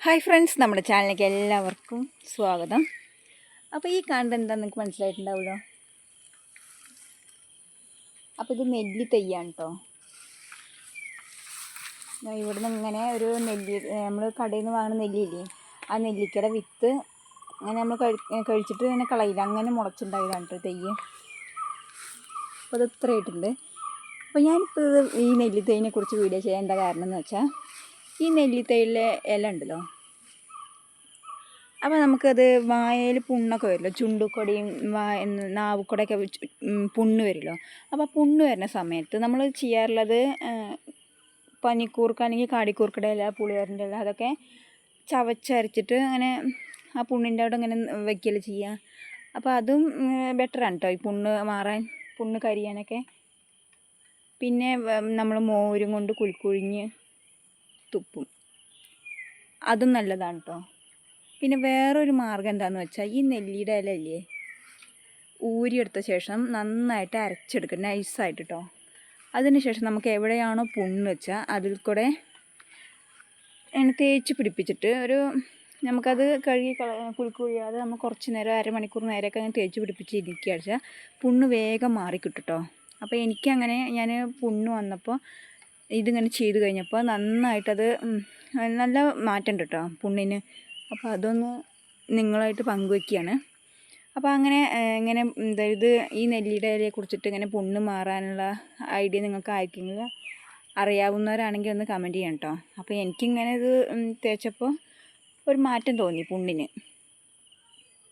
Hi friends നമ്മുടെ ചാനലിലേക്ക് എല്ലാവർക്കും സ്വാഗതം. അപ്പോൾ ഈ കാണുന്നത് എന്താണെന്ന് നിങ്ങൾക്ക് മനസ്സിലായിട്ടുണ്ടാവുമല്ലോ അപ്പോൾ ഇത് നെല്ലി തെയ്യാണ് കേട്ടോ ഇവിടെ നിന്ന് ഇങ്ങനെ ഒരു നെല്ലി നമ്മൾ കടയിൽ നിന്ന് വാങ്ങുന്ന നെല്ലിയില്ലേ ആ നെല്ലിക്കയുടെ വിത്ത് അങ്ങനെ നമ്മൾ കഴി കഴിച്ചിട്ട് ഇങ്ങനെ കളയില്ല അങ്ങനെ മുളച്ചുണ്ടായതാണ് കേട്ടോ തെയ്യ്. അപ്പോൾ അത് ഇത്ര ആയിട്ടുണ്ട്. അപ്പോൾ ഞാനിപ്പോൾ ഈ നെല്ലിത്തൈനെ കുറിച്ച് വീഡിയോ ചെയ്യാൻ എന്താ കാരണം എന്ന് വെച്ചാൽ ഈ നെല്ലിത്തൈയിലെ ഇല ഉണ്ടല്ലോ. അപ്പോൾ നമുക്കത് വായയിൽ പുണ്ണൊക്കെ വരുമല്ലോ. ചുണ്ടുക്കൊടിയും വാ നാവുക്കൊടയൊക്കെ പുണ്ണ് വരുമല്ലോ. അപ്പോൾ പുണ്ണ് വരുന്ന സമയത്ത് നമ്മൾ ചെയ്യാറുള്ളത് പനിക്കൂർക്ക അല്ലെങ്കിൽ കാടിക്കൂർക്കയുടെ ഇല പുളിയോറിന്റെ ഇല അതൊക്കെ ചവച്ചരച്ചിട്ട് അങ്ങനെ ആ പുണ്ണിന്റെ അവിടെ ഇങ്ങനെ വയ്ക്കൽ ചെയ്യുക. അപ്പോൾ അതും ബെറ്ററാണ് കേട്ടോ ഈ പുണ്ണ് മാറാൻ പുണ്ണ് കരിയാനൊക്കെ. പിന്നെ നമ്മൾ മോരും കൊണ്ട് കുൽക്കുഴിഞ്ഞ് തുപ്പും. അതും നല്ലതാണ് കേട്ടോ പിന്നെ വേറൊരു മാർഗം എന്താണെന്ന് വെച്ചാൽ ഈ നെല്ലിയുടെ ഇല ഇല്ലേ ഊരിയെടുത്ത ശേഷം നന്നായിട്ട് അരച്ചെടുക്കുക നൈസായിട്ട് കേട്ടോ അതിന് ശേഷം നമുക്ക് എവിടെയാണോ പുണ്ണ് വെച്ചാൽ അതിൽ കൂടെ തേച്ച് പിടിപ്പിച്ചിട്ട് ഒരു നമുക്കത് കഴുകി കുലുക്കുഴിയാതെ നമ്മൾ കുറച്ച് നേരം അരമണിക്കൂർ നേരമൊക്കെ അങ്ങനെ തേച്ച് പിടിപ്പിച്ച് ഇരിക്കുക വെച്ചാൽ പുണ്ണ് വേഗം മാറിക്കിട്ടും കേട്ടോ അപ്പോൾ എനിക്കങ്ങനെ ഞാൻ പുണ്ണ് വന്നപ്പോൾ ഇതിങ്ങനെ ചെയ്ത് കഴിഞ്ഞപ്പോൾ നന്നായിട്ടത് നല്ല മാറ്റമുണ്ട് കേട്ടോ പുണ്ണിന്. അപ്പോൾ അതൊന്ന് നിങ്ങളായിട്ട് പങ്കുവയ്ക്കുകയാണ് അപ്പോൾ അങ്ങനെ ഇങ്ങനെ ഇത് ഈ നെല്ലിയുടെ ഇലയെ കുറിച്ചിട്ട് ഇങ്ങനെ പുണ്ണ് മാറാനുള്ള ഐഡിയ നിങ്ങൾക്ക് ആയിരിക്കും അറിയാവുന്നവരാണെങ്കിൽ ഒന്ന് കമന്റ് ചെയ്യണം കേട്ടോ. അപ്പോൾ എനിക്കിങ്ങനെ ഇത് തേച്ചപ്പോൾ ഒരു മാറ്റം തോന്നി പുണ്ണിന്.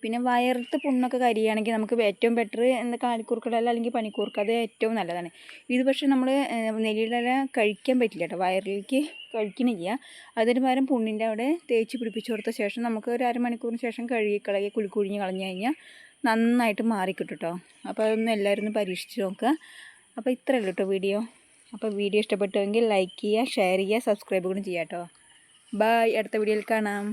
പിന്നെ വയറത്ത് പുണ്ണൊക്കെ കരിയാണെങ്കിൽ നമുക്ക് ഏറ്റവും ബെറ്റർ എന്താ കാലിക്കൂർക്കടല അല്ലെങ്കിൽ പനിക്കൂർക്ക അത് ഏറ്റവും നല്ലതാണ്. ഇത് പക്ഷേ നമ്മൾ നെല്ലിടല കഴിക്കാൻ പറ്റില്ല കേട്ടോ. വയറിലേക്ക് കഴിക്കണില്ല. അതിന് പകരം പുണ്ണിന്റെ അവിടെ തേച്ച് പിടിപ്പിച്ച് കൊടുത്ത ശേഷം നമുക്ക് ഒരു അരമണിക്കൂറിന് ശേഷം കഴുകി കളയുക കുളിക്കുഴിഞ്ഞ് കളഞ്ഞു കഴിഞ്ഞാൽ നന്നായിട്ട് മാറിക്കിട്ടും കേട്ടോ. അപ്പോൾ അതൊന്ന് എല്ലാവരും ഒന്ന് പരീക്ഷിച്ച് നോക്കുക. അപ്പോൾ ഇത്രയേ ഉള്ളൂ കേട്ടോ വീഡിയോ. അപ്പോൾ വീഡിയോ ഇഷ്ടപ്പെട്ടുവെങ്കിൽ ലൈക്ക് ചെയ്യുക ഷെയർ ചെയ്യുക സബ്സ്ക്രൈബ് കൂടി ചെയ്യാം കേട്ടോ. ബൈ അടുത്ത വീഡിയോയിൽ കാണാം.